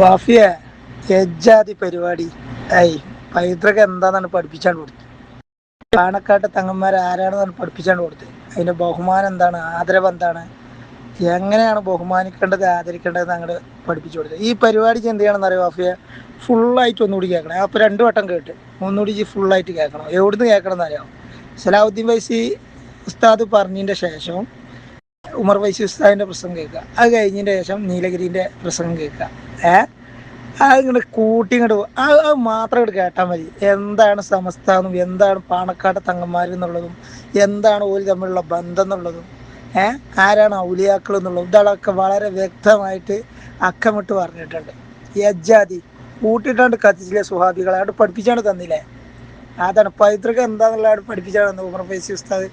വാഫിയ എജ്ജാതി പരിപാടി. ഐ പൈതൃക എന്താന്നാണ് പഠിപ്പിച്ചാണ് കൊടുത്തത് പാണക്കാട്ട് തങ്ങന്മാർ ആരാണെന്നാണ് പഠിപ്പിച്ചാണ് കൊടുത്തത് അതിന്റെ ബഹുമാനം എന്താണ്? ആദരവ് എന്താണ്? എങ്ങനെയാണ് ബഹുമാനിക്കേണ്ടത് ആദരിക്കേണ്ടത് അങ്ങോട്ട് പഠിപ്പിച്ചു കൊടുത്തത് ഈ പരിപാടിക്ക് എന്ത് ചെയ്യണമെന്ന് അറിയാം വാഫിയ ഫുള്ളായിട്ട് ഒന്നുകൂടി കേൾക്കണം. അപ്പൊ രണ്ട് വട്ടം കേട്ട്. ഒന്നുകൂടി ഫുള്ളായിട്ട് കേൾക്കണം. എവിടുന്ന് കേൾക്കണം എന്നറിയാം സലാഹുദ്ദീൻ വൈസി ഉസ്താദ് പറഞ്ഞതിന്റെ ശേഷം ഉമർ വൈസി ഉസ്താദിന്റെ പ്രസംഗം കേൾക്കുക. അത് കഴിഞ്ഞതിന്റെ ശേഷം നീലഗിരിന്റെ പ്രസംഗം കേൾക്കുക. ഏ? അത് ഇങ്ങോട്ട് കൂട്ടി ഇങ്ങോട്ട് അത് മാത്രം ഇങ്ങോട്ട് കേട്ടാൽ മതി. എന്താണ് എന്നും എന്താണ് പാണക്കാട് തങ്ങന്മാർ എന്നുള്ളതും എന്താണ് ഓര് തമ്മിലുള്ള ബന്ധം എന്നുള്ളതും ഏ? ആരാണ് ഔലിയാക്കൾ എന്നുള്ളതും ഇതളൊക്കെ വളരെ വ്യക്തമായിട്ട് അക്കമിട്ട് പറഞ്ഞിട്ടുണ്ട്. യജ്ജാതി കൂട്ടിയിട്ടാണ്ട് കത്തിച്ചില്ലേ സുഹാബികളെ? അവിടെ പഠിപ്പിച്ചാണ് തന്നില്ലേ? അതാണ് പൈതൃകം എന്താന്നുള്ളത് പഠിപ്പിച്ചാണ് തന്നത് ഉമർ ഫൈസി ഉസ്താദ്.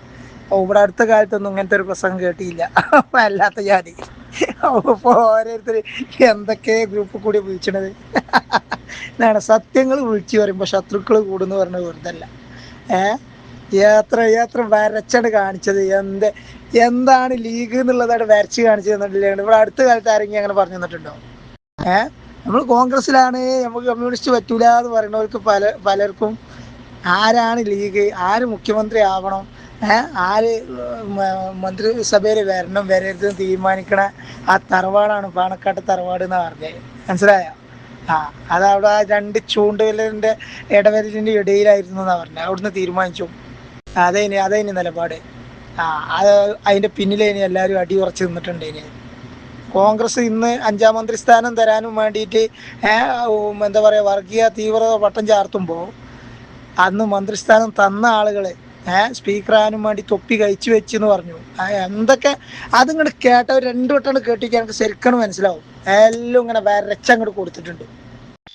ഇവിടെ അടുത്ത കാലത്തൊന്നും ഇങ്ങനത്തെ ഒരു പ്രസംഗം കേട്ടിയില്ല അല്ലാത്ത ജാതി. അപ്പൊ ഓരോരുത്തർ എന്തൊക്കെ ഗ്രൂപ്പ് കൂടി വിളിച്ചണത്? എന്നാണ് സത്യങ്ങൾ വിളിച്ചു പറയുമ്പോ ശത്രുക്കൾ കൂടുന്ന് പറഞ്ഞത് വെറുതല്ല. ഏ? എത്ര എത്ര വരച്ചാണ് കാണിച്ചത്? എന്ത് എന്താണ് ലീഗ് എന്നുള്ളതാണ് വരച്ച് കാണിച്ചു തന്നിട്ടില്ല ഇവിടെ അടുത്ത കാലത്ത് ആരെങ്കിലും അങ്ങനെ പറഞ്ഞു തന്നിട്ടുണ്ടോ? ഏ? നമ്മൾ കോൺഗ്രസ്സിലാണ് നമുക്ക് കമ്മ്യൂണിസ്റ്റ് പറ്റൂല എന്ന് പറയുന്നവർക്ക് പല പലർക്കും ആരാണ് ലീഗ്? ആര് മുഖ്യമന്ത്രി ആവണം? ആര് മന്ത്രിസഭയിൽ വരണം വരരുത് തീരുമാനിക്കണ ആ തറവാടാണ് പാണക്കാട്ട് തറവാട് എന്ന് പറഞ്ഞത് മനസ്സിലായോ? ആ അതവിടെ ആ രണ്ട് ചൂണ്ടുവിരലിന്റെ ഇടവരലിന്റെ ഇടയിലായിരുന്നു എന്നാ പറഞ്ഞത് അവിടുന്ന് തീരുമാനിച്ചു. അതേനി അതേനി നിലപാട്. ആ അത് അതിന്റെ പിന്നിലേനി എല്ലാവരും അടി ഉറച്ചു നിന്നിട്ടുണ്ട് ഇനി കോൺഗ്രസ് ഇന്ന് അഞ്ചാം മന്ത്രി സ്ഥാനം തരാനും വേണ്ടിയിട്ട് എന്താ പറയാ വർഗീയ തീവ്രത വട്ടം ചാർത്തുമ്പോൾ അന്ന് മന്ത്രിസ്ഥാനം തന്ന ആളുകൾ ഏഹ് സ്പീക്കറാനും വേണ്ടി തൊപ്പി കഴിച്ചു വെച്ച് എന്ന് പറഞ്ഞു എന്തൊക്കെ അതിങ്ങോട്ട് കേട്ട രണ്ടു വട്ടം കേട്ടിട്ട് എനിക്ക് ശരിക്കണം മനസ്സിലാവും. എല്ലാം ഇങ്ങനെ വരച്ചങ്ങോട്ട് കൊടുത്തിട്ടുണ്ട്.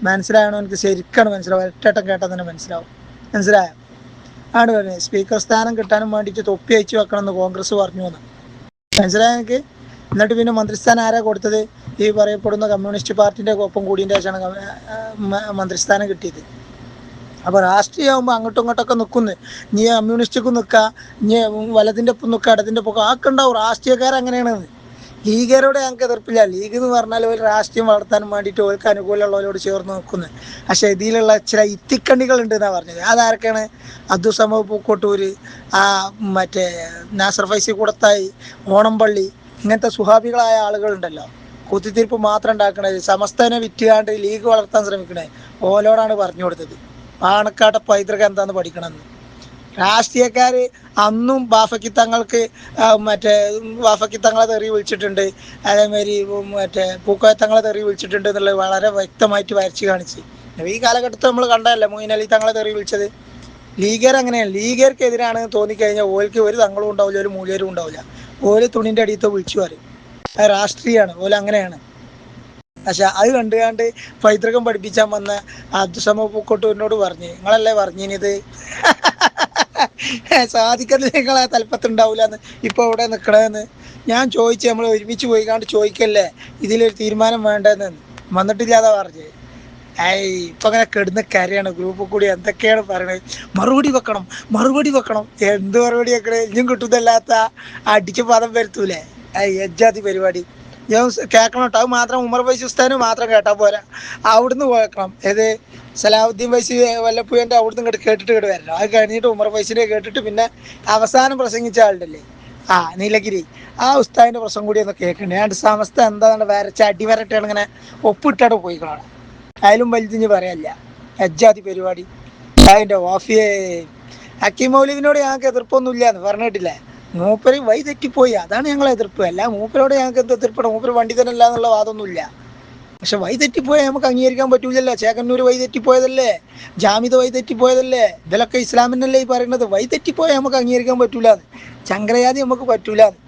മനസ്സിലായണോ എനിക്ക് ശരിക്കാണ് മനസ്സിലാവും. ഒറ്റട്ടം കേട്ടാൽ തന്നെ മനസ്സിലാവും. മനസ്സിലായോ? ആണ് പറഞ്ഞത് സ്പീക്കർ സ്ഥാനം കിട്ടാനും വേണ്ടിയിട്ട് തൊപ്പി അയച്ചു വെക്കണം എന്ന് കോൺഗ്രസ് പറഞ്ഞു എന്ന്. മനസ്സിലായ എനിക്ക്? എന്നിട്ട് പിന്നെ മന്ത്രിസ്ഥാനം ആരാ കൊടുത്തത്? ഈ പറയപ്പെടുന്ന കമ്മ്യൂണിസ്റ്റ് പാർട്ടിന്റെ ഒപ്പം കൂടിയതിന്റെ ശേഷമാണ് മന്ത്രിസ്ഥാനം കിട്ടിയത്. അപ്പൊ രാഷ്ട്രീയമാകുമ്പോൾ അങ്ങോട്ടും ഇങ്ങോട്ടൊക്കെ നിൽക്കുന്നു നീ കമ്മ്യൂണിസ്റ്റിക്കും നിൽക്കുക നീ വലതിന്റെ ഒപ്പം നിൽക്കുക ഇടതിന്റെ ഒപ്പം ആക്കെ ഉണ്ടാവും. രാഷ്ട്രീയക്കാർ അങ്ങനെയാണ് ലീഗരോട് ഞങ്ങൾക്ക് എതിർപ്പില്ല. ലീഗ് എന്ന് പറഞ്ഞാൽ ഒരു രാഷ്ട്രീയം വളർത്താൻ വേണ്ടിയിട്ട് ഓർക്ക് അനുകൂലമുള്ളവരോട് ചേർന്ന് നിൽക്കുന്നത് പക്ഷെ ഇതിലുള്ള ചില ഇത്തിക്കണ്ണികൾ ഉണ്ട് എന്നാ പറഞ്ഞത്. അതാരൊക്കെയാണ്? അബ്ദുസമ പൂക്കോട്ടൂര് ആ മറ്റേ നാസർ ഫൈസി കൂടത്തായി ഓണംപള്ളി ഇങ്ങനത്തെ സുഹാബികളായ ആളുകളുണ്ടല്ലോ. കുത്തിത്തിരിപ്പ് മാത്രം ഉണ്ടാക്കണത് സമസ്തനെ വിറ്റുകാണ്ട് ലീഗ് വളർത്താൻ ശ്രമിക്കണേ ഓലോടാണ് പറഞ്ഞു കൊടുത്തത്. പാണക്കാട്ടെ പൈതൃകം എന്താന്ന് പഠിക്കണമെന്ന് രാഷ്ട്രീയക്കാര് അന്നും ബാഫക്കി തങ്ങൾക്ക് മറ്റേ ബാഫക്കി തങ്ങളെ തെറി വിളിച്ചിട്ടുണ്ട്. അതേമാതിരി മറ്റേ പൂക്കോയ തങ്ങളെ തെറി വിളിച്ചിട്ടുണ്ട് എന്നുള്ളത് വളരെ വ്യക്തമായിട്ട് വരച്ച് കാണിച്ച്. ഈ കാലഘട്ടത്തിൽ നമ്മൾ കണ്ടതല്ലേ മൊയിൻ അലി തങ്ങളെ തെറി വിളിച്ചത്? ലീഗർ അങ്ങനെയാണ്. ലീഗർക്കെതിരാണ് തോന്നിക്കഴിഞ്ഞാൽ ഓൽക്ക് ഒരു തങ്ങളും ഉണ്ടാവില്ല ഒരു മൂല്യരും ഉണ്ടാവില്ല. ഓൽ തുണിന്റെ അടിയത്തെ വിളിച്ചു പറയും. രാഷ്ട്രീയമാണ്. ഓല അങ്ങനെയാണ്. പക്ഷെ അത് കണ്ടുകാണ്ട് കണ്ട് പൈതൃകം പഠിപ്പിച്ചാൻ വന്ന അബ്ദുസമ പൂക്കോട്ടൂരിനോട് പറഞ്ഞു. നിങ്ങളല്ലേ പറഞ്ഞിനിത്? സാധിക്കത്തിൽ നിങ്ങളെ തലപ്പത്തുണ്ടാവില്ല എന്ന് ഇപ്പൊ ഇവിടെ ഞാൻ ചോദിച്ചു നമ്മൾ ഒരുമിച്ച് പോയി കണ്ട് ചോദിക്കല്ലേ? ഇതിലൊരു തീരുമാനം വേണ്ടെന്ന്. വന്നിട്ടില്ലാതെ പറഞ്ഞു. ഏയ് ഇപ്പൊ അങ്ങനെ കെടുന്ന കരയാണ്. ഗ്രൂപ്പ് കൂടി എന്തൊക്കെയാണ് പറയണത് മറുപടി വെക്കണം മറുപടി വെക്കണം. എന്ത് മറുപടി വെക്കണേ? ഇനിയും കിട്ടുന്നല്ലാത്ത അടിച്ച് പദം വരുത്തൂലേ? ഏയ് എജ്ജാതി പരിപാടി. ഞാൻ കേൾക്കണം കേട്ടോ. അത് മാത്രം ഉമർ വൈസി ഉസ്താന് മാത്രം കേട്ടാ പോരാ. അവിടുന്ന് കേൾക്കണം. ഏത് സലാഹുദ്ദീൻ വൈസി വല്ലപ്പുഴന്റെ അവിടുന്ന് കേട്ടിട്ട് ഇങ്ങോട്ട് വരണം. അത് കഴിഞ്ഞിട്ട് ഉമർ വൈസിനെ കേട്ടിട്ട് പിന്നെ അവസാനം പ്രസംഗിച്ച ആളുണ്ടല്ലേ? ആ നീലഗിരി. ആ ഉസ്താദിന്റെ പ്രശ്നം കൂടി ഒന്ന് കേൾക്കണ്ടേ? ഞാൻ സമസ്ത എന്താണ് വരച്ച അടിവരട്ടാണ് ഇങ്ങനെ ഒപ്പിട്ടാണ് പോയിക്കളാണ്. അതിലും വലുതിഞ്ഞ് പറയല്ല. അജ്ജാതി പരിപാടി. അതിന്റെ ഓഫിയെ ഹക്കീം മൗലിദിനോട് ഞങ്ങൾക്ക് എതിർപ്പൊന്നുമില്ല എന്ന് പറഞ്ഞിട്ടില്ലേ? മൂപ്പര് വഴി തെറ്റിപ്പോയി. അതാണ് ഞങ്ങളെ എതിർപ്പ്. അല്ല മൂപ്പരോട് ഞങ്ങൾക്ക് എന്ത് എതിർപ്പാണ്? മൂപ്പര് വണ്ടി പണ്ഡിതനല്ല എന്നുള്ള വാദമൊന്നുമില്ല. പക്ഷെ വഴി തെറ്റിപ്പോയാൽ നമുക്ക് അംഗീകരിക്കാൻ പറ്റൂലല്ലോ. ചേക്കന്നൂർ വഴി തെറ്റിപ്പോയതല്ലേ? ജാമിത വഴി തെറ്റിപ്പോയതല്ലേ? ഇതിലൊക്കെ ഇസ്ലാമിനല്ലേ ഈ പറയുന്നത്? വഴി തെറ്റിപ്പോയാൽ നമുക്ക് അംഗീകരിക്കാൻ പറ്റൂലെന്ന്. ചങ്കരയാതി നമുക്ക് പറ്റൂലെന്ന്.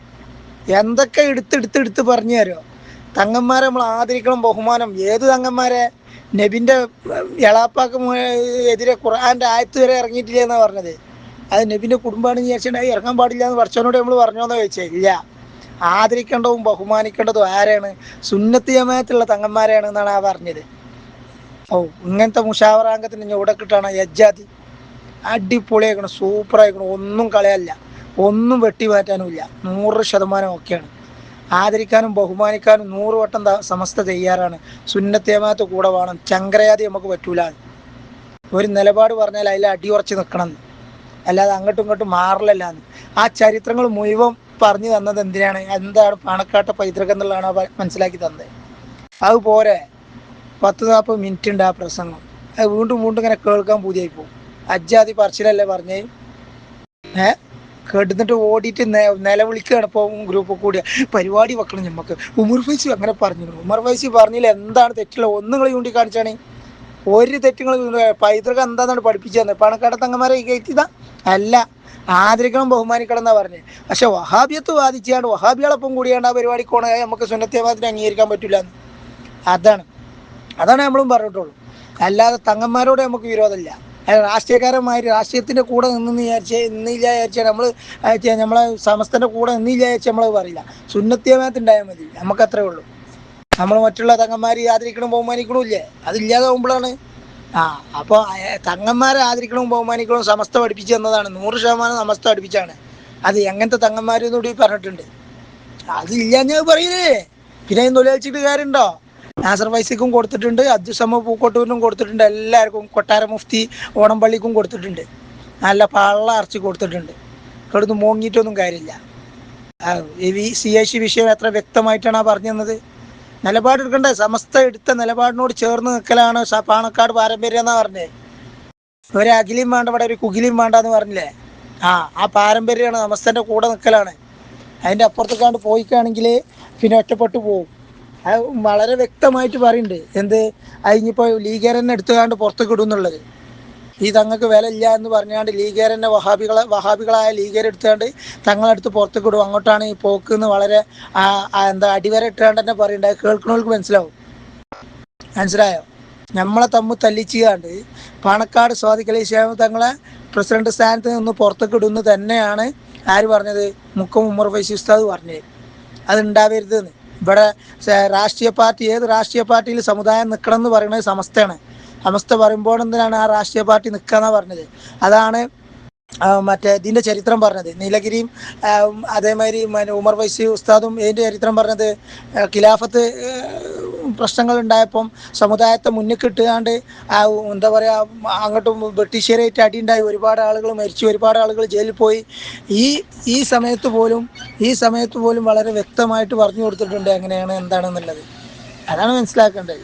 എന്തൊക്കെ എടുത്തെടുത്ത് എടുത്ത് പറഞ്ഞു തരുമോ തങ്ങന്മാരെ നമ്മൾ ആദരിക്കണം ബഹുമാനം. ഏത് തങ്ങന്മാരെ? നബിന്റെ എളാപ്പാക്ക് മു- എതിരെ ഖുർആന്റെ ആയത്ത് വരെ ഇറങ്ങിയിട്ടില്ല എന്നാ പറഞ്ഞത്? അത് നബിന്റെ കുടുംബമാണ് വിചാരിച്ചിട്ടുണ്ടെങ്കിൽ ഇറങ്ങാൻ പാടില്ല എന്ന് വർഷനോട് നമ്മൾ പറഞ്ഞോന്ന് ചോദിച്ചേ ഇല്ല. ആദരിക്കേണ്ടതും ബഹുമാനിക്കേണ്ടതും ആരാണ്? സുന്നത്ത് ജമാത്തുള്ള തങ്ങന്മാരാണ് എന്നാണ് ആ പറഞ്ഞത്. ഓ ഇങ്ങനത്തെ മുഷാവറാംഗത്തിന് ഇവിടെ കിട്ടാണ് യജ്ജാതി. അടിപൊളിയാക്കണം സൂപ്പർ ആയിക്കണം ഒന്നും കളയല്ല. ഒന്നും വെട്ടി മാറ്റാനും ഇല്ല നൂറ് ശതമാനം ഒക്കെയാണ് ആദരിക്കാനും ബഹുമാനിക്കാനും നൂറ് വട്ടം സമസ്ത തയ്യാറാണ്. സുന്നത്തേമാത്ത് കൂടെ വേണം. ചങ്കരയാതി നമുക്ക് പറ്റൂല. ഒരു നിലപാട് പറഞ്ഞാൽ അതിൽ അടിയുറച്ച് നിൽക്കണം. അല്ലാതെ അങ്ങോട്ടും ഇങ്ങോട്ടും മാറില്ലല്ല ആ ചരിത്രങ്ങൾ മുഴുവൻ പറഞ്ഞു തന്നത് എന്തിനാണ്? എന്താണ് പാണക്കാട്ട പൈതൃകം എന്നുള്ളതാണ് മനസ്സിലാക്കി തന്നത്. അതുപോലെ പത്ത് നാൽപ്പത് മിനിറ്റ് ഉണ്ട് ആ പ്രസംഗം. അത് വീണ്ടും വീണ്ടും ഇങ്ങനെ കേൾക്കാൻ പൂതിയായി പോകും. അജ്ജാതി പറച്ചിലല്ലേ പറഞ്ഞേ? ഏ? കേട്ടിട്ട് ഓടിയിട്ട് നിലവിളിക്കുകയാണ് ഇപ്പോൾ ഗ്രൂപ്പ് കൂടിയ പരിപാടി വെക്കണം നമുക്ക് ഉമർ ഫൈസി അങ്ങനെ പറഞ്ഞു ഉമർ ഫൈസി പറഞ്ഞില്ല എന്താണ് തെറ്റുള്ള ഒന്നുങ്ങൾ ചൂണ്ടിക്കാണിച്ചാണ്. ഒരു തെറ്റുകൾ പൈതൃകം എന്താന്നാണ് പഠിപ്പിച്ചു തന്നെ പണക്കാട് തങ്ങന്മാരെ കയറ്റിയതാ? അല്ല. ആദരിക്കണം ബഹുമാനിക്കണം എന്നാ പറഞ്ഞത് പക്ഷെ വഹാബിയത്ത് വാദിച്ചാണ്ട് വഹാബികളൊപ്പം കൂടിയാണ്ട് ആ പരിപാടി കോണ നമുക്ക് സുന്നത്തേവാദത്തിന് അംഗീകരിക്കാൻ പറ്റില്ല എന്ന്. അതാണ്. അതാണ് നമ്മളും പറഞ്ഞിട്ടുള്ളൂ. അല്ലാതെ തങ്ങന്മാരോട് നമുക്ക് വിരോധമില്ല. രാഷ്ട്രീയക്കാരന്മാർ രാഷ്ട്രീയത്തിന്റെ കൂടെ നിന്ന് വിചാരിച്ച് നിന്നില്ല വിചാരിച്ചാൽ നമ്മൾ നമ്മളെ സമസ്തന്റെ കൂടെ നിന്നില്ല വിചാരിച്ച് നമ്മൾ പറയില്ല. സുന്നത്യമാത്തുണ്ടായാൽ മതി. നമുക്ക് അത്രേ ഉള്ളൂ. നമ്മൾ മറ്റുള്ള തങ്ങന്മാരെ ആദരിക്കണം ബഹുമാനിക്കണമില്ലേ? അതില്ലാതാവുമ്പോഴാണ്. ആ അപ്പോൾ തങ്ങന്മാരെ ആദരിക്കണം ബഹുമാനിക്കണം സമസ്ത പഠിപ്പിച്ചു തന്നതാണ്. നൂറ് ശതമാനം സമസ്ത പഠിപ്പിച്ചാണ്. അത് എങ്ങനത്തെ തങ്ങന്മാരെന്ന് കൂടി പറഞ്ഞിട്ടുണ്ട്. അതില്ല ഞാൻ പറയില്ലേ പിന്നെ തൊഴിലാളിച്ചിട്ട് കാര്യമുണ്ടോ നാസർ വൈസിക്കും കൊടുത്തിട്ടുണ്ട് അബ്ദുസമ പൂക്കോട്ടൂരിനും കൊടുത്തിട്ടുണ്ട് എല്ലാവർക്കും കൊട്ടാര മുഫ്തി ഓണംപള്ളിക്കും കൊടുത്തിട്ടുണ്ട്. നല്ല പള്ള അറച്ചു കൊടുത്തിട്ടുണ്ട്. ഇവിടുന്ന് മോങ്ങിയിട്ടൊന്നും കാര്യമില്ല. സി ഐ സി വിഷയം എത്ര വ്യക്തമായിട്ടാണ് ആ പറഞ്ഞു തന്നത്? നിലപാടെടുക്കണ്ടേ? സമസ്ത എടുത്ത നിലപാടിനോട് ചേർന്ന് നിൽക്കലാണ് പാണക്കാട് പാരമ്പര്യം എന്നാ പറഞ്ഞേ. ഒരു അഖിലും വേണ്ട ഇവിടെ ഒരു കുകിലും വേണ്ട എന്ന് പറഞ്ഞില്ലേ? ആ ആ പാരമ്പര്യമാണ് സമസ്തന്റെ കൂടെ നിൽക്കലാണ് അതിന്റെ അപ്പുറത്തേക്കാണ്ട് പോയിക്കാണെങ്കിൽ പിന്നെ ഒറ്റപ്പെട്ടു പോകും അത് വളരെ വ്യക്തമായിട്ട് പറയുന്നുണ്ട്. എന്ത്? അതിനിപ്പോൾ ലീഗേരനെ എടുത്തുകാണ്ട് പുറത്തേക്ക് ഇടും എന്നുള്ളത്. ഈ തങ്ങൾക്ക് വില ഇല്ല എന്ന് പറഞ്ഞാണ്ട് ലീഗേരന്റെ വഹാബികളെ വഹാബികളായ ലീഗേരെടുത്തുകൊണ്ട് തങ്ങളെടുത്ത് പുറത്തേക്ക് വിടും അങ്ങോട്ടാണ് ഈ പോക്ക് എന്ന് വളരെ എന്താ അടിവര ഇട്ടുകൊണ്ട് തന്നെ പറയുന്നുണ്ട് കേൾക്കുന്നവർക്ക് മനസ്സിലാവും. മനസ്സിലായോ? നമ്മളെ തമ്മു തല്ലിച്ചുകൊണ്ട് പാണക്കാട് സ്വാതിക്കലി ശേഖ തങ്ങളെ പ്രസിഡന്റ് സ്ഥാനത്ത് നിന്ന് പുറത്തേക്ക് ഇടുന്നു തന്നെയാണ് ആര് പറഞ്ഞത്? മുക്കം ഉമ്മർ ഫൈസി ഉസ്താദ് പറഞ്ഞത്. അത് ഇവിടെ രാഷ്ട്രീയ പാർട്ടി ഏത് രാഷ്ട്രീയ പാർട്ടിയിൽ സമുദായം നിൽക്കണം എന്ന് പറയുന്നത് സമസ്തയാണ്. സമസ്ത പറയുമ്പോൾ എന്തിനാണ് ആ രാഷ്ട്രീയ പാർട്ടി നിൽക്കുക പറഞ്ഞത്? അതാണ് മറ്റേ ഇതിന്റെ ചരിത്രം പറഞ്ഞത്. നീലഗിരിയും അതേമാതിരി ഉമർ വൈസി ഉസ്താദും ഇതിന്റെ ചരിത്രം പറഞ്ഞത് ഖിലാഫത്ത് പ്രശ്നങ്ങൾ ഉണ്ടായപ്പം സമുദായത്തെ മുന്നിൽ കിട്ടുകാണ്ട് എന്താ പറയാ അങ്ങോട്ടും ബ്രിട്ടീഷുകാരായിട്ട് അടിയുണ്ടായി. ഒരുപാട് ആളുകൾ മരിച്ചു ഒരുപാട് ആളുകൾ ജയിലിൽ പോയി. ഈ ഈ സമയത്ത് പോലും ഈ സമയത്ത് പോലും വളരെ വ്യക്തമായിട്ട് പറഞ്ഞു കൊടുത്തിട്ടുണ്ട് എങ്ങനെയാണ് എന്താണെന്നുള്ളത്. അതാണ് മനസ്സിലാക്കേണ്ടത്.